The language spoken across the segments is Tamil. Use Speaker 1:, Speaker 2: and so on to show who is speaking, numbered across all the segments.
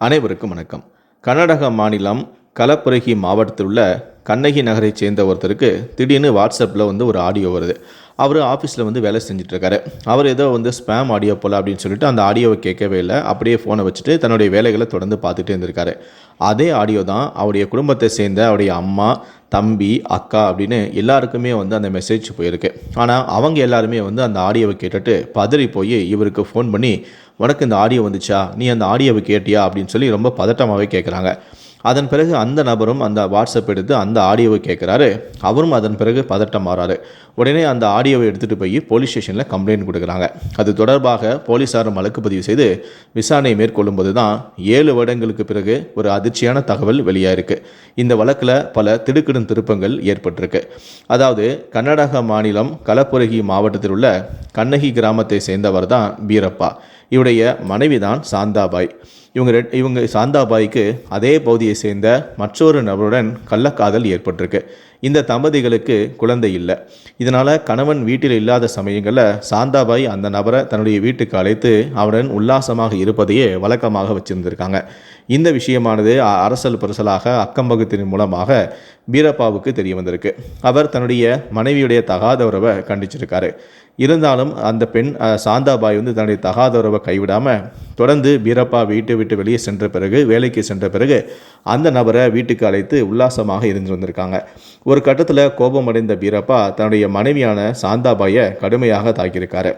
Speaker 1: அனைவருக்கும் வணக்கம். கர்நாடக மாநிலம் கலப்புரகி மாவட்டத்தில் உள்ள கண்ணகி நகரை சேர்ந்த ஒருத்தருக்கு திடீர்னு வாட்ஸ்அப்பில் வந்து ஒரு ஆடியோ வருது. அவர் ஆஃபீஸில் வந்து வேலை செஞ்சிட்ருக்காரு. அவர் ஏதோ வந்து ஸ்பேம் ஆடியோ போல் அப்படின்னு சொல்லிட்டு அந்த ஆடியோவை கேட்கவே இல்லை. அப்படியே ஃபோனை வச்சுட்டு தன்னுடைய வேலைகளை தொடர்ந்து பார்த்துட்டே இருந்திருக்காரு. அதே ஆடியோ தான் அவருடைய குடும்பத்தை சேர்ந்த அவருடைய அம்மா தம்பி அக்கா அப்படின்னு எல்லாருக்குமே வந்து அந்த மெசேஜ் போயிருக்கு. ஆனால் அவங்க எல்லாருமே வந்து அந்த ஆடியோவை கேட்டுட்டு பதறி போய் இவருக்கு ஃபோன் பண்ணி உனக்கு இந்த ஆடியோ வந்துச்சா? நீ அந்த ஆடியோவை கேட்டியா? அப்படின்னு சொல்லி ரொம்ப பதட்டமாகவே கேட்குறாங்க அதன் பிறகு அந்த நபரும் அந்த வாட்ஸ்அப் எடுத்து அந்த ஆடியோவை கேட்குறாரு. அவரும் அதன் பிறகு பதட்டம் மாறாரு. உடனே அந்த ஆடியோவை எடுத்துகிட்டு போய் போலீஸ் ஸ்டேஷனில் கம்ப்ளைண்ட் கொடுக்குறாங்க. அது தொடர்பாக போலீஸாரும் வழக்கு பதிவு செய்து விசாரணை மேற்கொள்ளும் போது தான் ஏழு வருடங்களுக்கு பிறகு ஒரு அதிர்ச்சியான தகவல் வெளியாயிருக்கு. இந்த வழக்கில் பல திடுக்கிடும் திருப்பங்கள் ஏற்பட்டிருக்கு. அதாவது கர்நாடக மாநிலம் கலப்புரகி மாவட்டத்தில் உள்ள கண்ணகி கிராமத்தை சேர்ந்தவர் தான் பீரப்பா இவருடைய மனைவி தான் சாந்தாபாய். இவங்க ரெட் இவங்க சாந்தாபாய்க்கு அதே பகுதியை சேர்ந்த மற்றொரு நபருடன் கள்ளக்காதல் ஏற்பட்டிருக்கு. இந்த தம்பதிகளுக்கு குழந்தை இல்லை. இதனால் கணவன் வீட்டில் இல்லாத சமயங்களில் சாந்தாபாய் அந்த நபரை தன்னுடைய வீட்டுக்கு அழைத்து அவருடன் உல்லாசமாக இருப்பதையே வழக்கமாக வச்சிருந்திருக்காங்க. இந்த விஷயமானது அ- அரசல் பரிசலாக அக்கம்பகத்தின் மூலமாக பீரப்பாவுக்கு தெரிய வந்திருக்கு. அவர் தன்னுடைய மனைவியுடைய தகாத உறவை கண்டிச்சிருக்காரு. இருந்தாலும் அந்த பெண் சாந்தாபாய் வந்து தன்னுடைய தகாத உறவை கைவிடாமல் தொடர்ந்து பீரப்பா வீட்டை விட்டு வெளியே சென்ற பிறகு வேலைக்கு சென்ற பிறகு அந்த நபரை வீட்டுக்கு அழைத்து உல்லாசமாக இருந்து வந்திருக்காங்க. ஒரு கட்டத்தில் கோபமடைந்த பீரப்பா தன்னுடைய மனைவியான சாந்தாபாயை கடுமையாக தாக்கியிருக்காரு.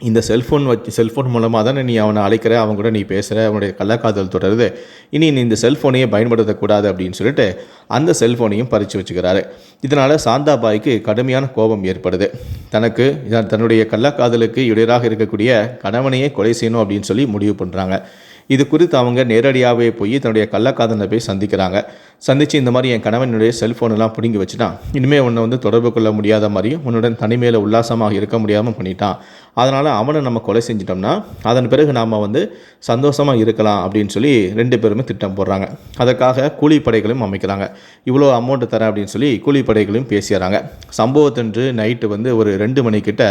Speaker 1: இந்த செல்ஃபோன் வச்சு செல்ஃபோன் மூலமாக தானே நீ அவனை அழைக்கிற அவன் கூட நீ பேசுகிற அவனுடைய கள்ளக்காதல் தொடருது. இனி நீ இந்த செல்ஃபோனையே பயன்படுத்தக்கூடாது அப்படின்னு சொல்லிட்டு அந்த செல்ஃபோனையும் பறித்து வச்சுக்கிறாரு. இதனால் சாந்தாபாய்க்கு கடுமையான கோபம் ஏற்படுது. தனக்கு தன்னுடைய கள்ளக்காதலுக்கு இடையராக இருக்கக்கூடிய கணவனையே கொலை செய்யணும் அப்படின்னு சொல்லி முடிவு பண்ணுறாங்க இது குறித்து அவங்க நேரடியாகவே போய் தன்னுடைய கள்ளக்காதலை போய் சந்திக்கிறாங்க. சந்தித்து இந்த மாதிரி என் கணவனுடைய செல்ஃபோனெல்லாம் பிடுங்கி வச்சுட்டான் இனிமேல் உன்னை வந்து தொடர்பு கொள்ள முடியாத மாதிரியும் உன்னுடன் தனிமையில் உல்லாசமாக இருக்க முடியாமல் பண்ணிட்டான். அதனால் அவனை நம்ம கொலை செஞ்சிட்டோம்னா அதன் பிறகு நாம் வந்து சந்தோஷமாக இருக்கலாம் அப்படின்னு சொல்லி ரெண்டு பேருமே திட்டம் போடுறாங்க. அதற்காக கூலிப்படைகளையும் அமைக்கிறாங்க. இவ்வளோ அமௌண்ட்டு தரேன் அப்படின்னு சொல்லி கூலிப்படைகளையும் பேசிடுறாங்க. சம்பவத்தன்று நைட்டு வந்து ஒரு ரெண்டு மணிக்கிட்ட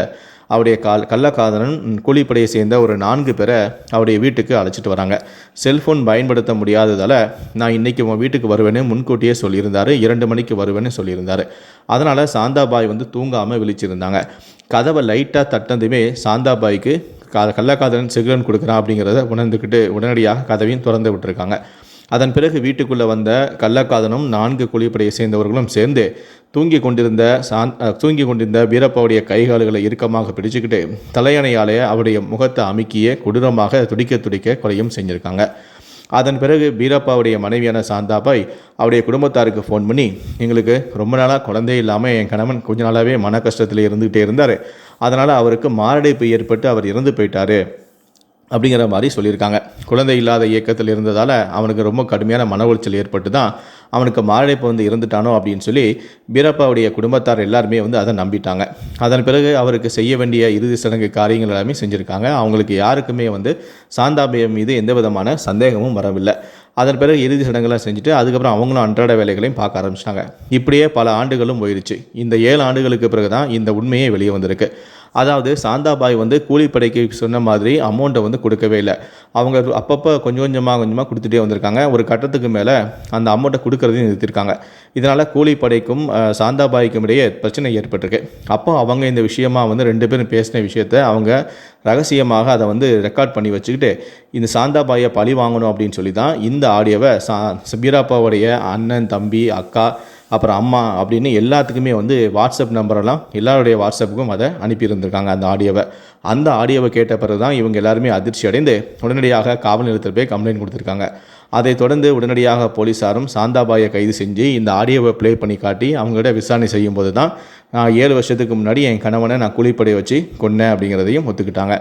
Speaker 1: அவருடைய கால் கள்ளக்காதலன் கூலிப்படையை சேர்ந்த ஒரு நான்கு பேரை அவருடைய வீட்டுக்கு அழைச்சிட்டு வராங்க. செல்ஃபோன் பயன்படுத்த முடியாததால் நான் இன்றைக்கி உன் வீட்டுக்கு வருவேன்னு முன்கூட்டியே சொல்லியிருந்தார். இரண்டு மணிக்கு வருவேன்னு சொல்லியிருந்தார். அதனால் சாந்தாபாய் வந்து தூங்காமல் விழிச்சிருந்தாங்க. கதவை லைட்டாக தட்டந்துமே சாந்தாபாய்க்கு கா கள்ளக்காதலன் சிகரன் கொடுக்குறான் அப்படிங்கிறத உணர்ந்துக்கிட்டு உடனடியாக கதவையும் திறந்து விட்டுருக்காங்க. அதன் பிறகு வீட்டுக்குள்ளே வந்த கள்ளக்காதனும் நான்கு குழிப்படையை சேர்ந்தவர்களும் சேர்ந்து தூங்கி கொண்டிருந்த சாந் தூங்கி கொண்டிருந்த வீரப்பாவுடைய கைகால்களை இறுக்கமாக பிடிச்சுக்கிட்டு தலையணையாலே அவருடைய முகத்தை அமுக்கியே கொடூரமாக துடிக்க துடிக்க கொலையும் செஞ்சுருக்காங்க. அதன் பிறகு பீரப்பாவுடைய மனைவியான சாந்தாபாய் அவருடைய குடும்பத்தாருக்கு ஃபோன் பண்ணி எங்களுக்கு ரொம்ப நாளாக குழந்தை இல்லாமல் என் கணவன் கொஞ்ச நாளாகவே மன கஷ்டத்தில் இருந்துகிட்டே இருந்தார். அதனால் அவருக்கு மாரடைப்பு ஏற்பட்டு அவர் இறந்து போயிட்டாரு. அப்படிங்கிற மாதிரி சொல்லியிருக்காங்க. குழந்தை இல்லாத இயக்கத்தில் இருந்ததால் அவனுக்கு ரொம்ப கடுமையான மன உளைச்சல் ஏற்பட்டு தான் அவனுக்கு மாரடைப்பு வந்து இறந்துட்டானோ அப்படின்னு சொல்லி பீரப்பாவுடைய குடும்பத்தார் எல்லாருமே வந்து அதை நம்பிட்டாங்க. அதன் பிறகு அவருக்கு செய்ய வேண்டிய இறுதி சடங்கு காரியங்கள் எல்லாமே செஞ்சுருக்காங்க. அவங்களுக்கு யாருக்குமே வந்து சாந்தாபியம் மீது எந்த விதமான சந்தேகமும் வரவில்லை. அதன் பிறகு இறுதி சடங்குலாம் செஞ்சுட்டு அதுக்கப்புறம் அவங்களும் அன்றாட வேலைகளையும் பார்க்க ஆரம்பிச்சிட்டாங்க. இப்படியே பல ஆண்டுகளும் போயிடுச்சு இந்த ஏழு ஆண்டுகளுக்கு பிறகு தான் இந்த உண்மையே வெளியே வந்திருக்கு. அதாவது சாந்தாபாய் வந்து கூலிப்படைக்கு சொன்ன மாதிரி அமௌண்ட்டை வந்து கொடுக்கவே இல்லை. அவங்க அப்பப்போ கொஞ்சம் கொஞ்சமாக கொஞ்சமாக கொடுத்துட்டே வந்திருக்காங்க. ஒரு கட்டத்துக்கு மேலே அந்த அமௌண்ட்டை கொடுக்கறதையும் நிறுத்திருக்காங்க. இதனால் கூலிப்படைக்கும் சாந்தாபாய்க்கும் இடையே பிரச்சனை ஏற்பட்டிருக்கு. அப்போ அவங்க இந்த விஷயமா வந்து ரெண்டு பேரும் பேசின விஷயத்த அவங்க ரகசியமாக அதை வந்து ரெக்கார்ட் பண்ணி வச்சுக்கிட்டு இந்த சாந்தாபாயை பழி வாங்கணும் அப்படின்னு சொல்லி தான் இந்த ஆடியோவை சா சபீராப்பாவுடைய அண்ணன் தம்பி அக்கா அப்புறம் அம்மா அப்படின்னு எல்லாத்துக்குமே வந்து வாட்ஸ்அப் நம்பரெல்லாம் எல்லாருடைய வாட்ஸ்அப்புக்கும் அதை அனுப்பியிருந்திருக்காங்க அந்த ஆடியோவை. அந்த ஆடியோவை கேட்ட பிறகு தான் இவங்க எல்லாருமே அதிர்ச்சி அடைந்து உடனடியாக காவல் நிலையத்தில் போய் கம்ப்ளைண்ட் கொடுத்துருக்காங்க. அதை தொடர்ந்து உடனடியாக போலீஸாரும் சாந்தாபாயை கைது செஞ்சு இந்த ஆடியோவை ப்ளே பண்ணி காட்டி அவங்களோட விசாரணை செய்யும்போது தான் நான் ஏழு வருஷத்துக்கு முன்னாடி என் கணவனை நான் கூலிப்படை வச்சு கொன்னேன் அப்படிங்கிறதையும் ஒத்துக்கிட்டாங்க.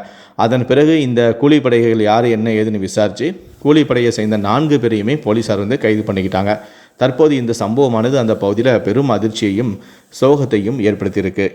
Speaker 1: அதன் பிறகு இந்த கூலிப்படைகள் யார் என்ன ஏதுன்னு விசாரித்து கூலிப்படையை சேர்ந்த நான்கு பேரையுமே போலீஸார் வந்து கைது பண்ணிக்கிட்டாங்க. தற்போது இந்த சம்பவமானது அந்த பகுதியில் பெரும் அதிர்ச்சியையும் சோகத்தையும் ஏற்படுத்தியிருக்கு.